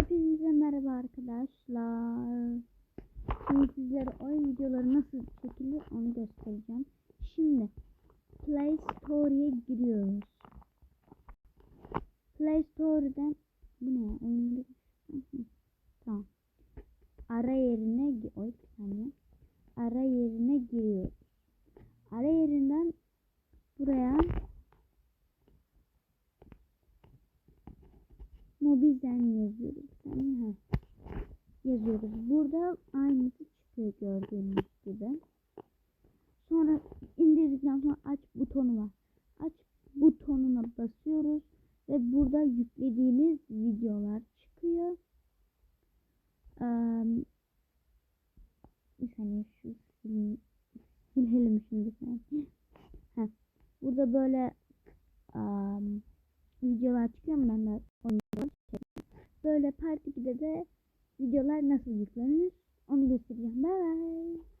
Hepinize merhaba arkadaşlar. Şimdi sizlere oyun videoları nasıl çekilir onu göstereceğim. Şimdi Play Store'ya giriyoruz. Play Store'dan bu ne? Oyunları. Tamam. Ara yerine oy saniye. Ara yerine giriyoruz. Ara yerinden buraya Mobizen yazıyoruz. Saniye, ha. Yazıyoruz. Burada aynısı çıkıyor gördüğünüz gibi. Sonra indirdikten sonra aç butonu var. Aç butonuna basıyoruz ve burada yüklediğiniz videolar çıkıyor. Eee bir saniye şu sil- silelim şimdi. Burada böyle eee, videolar çıkıyor mu ben de onları çekeyim. Böyle part 2'de de videolar nasıl yüklenir onu göstereceğim. Bye bye.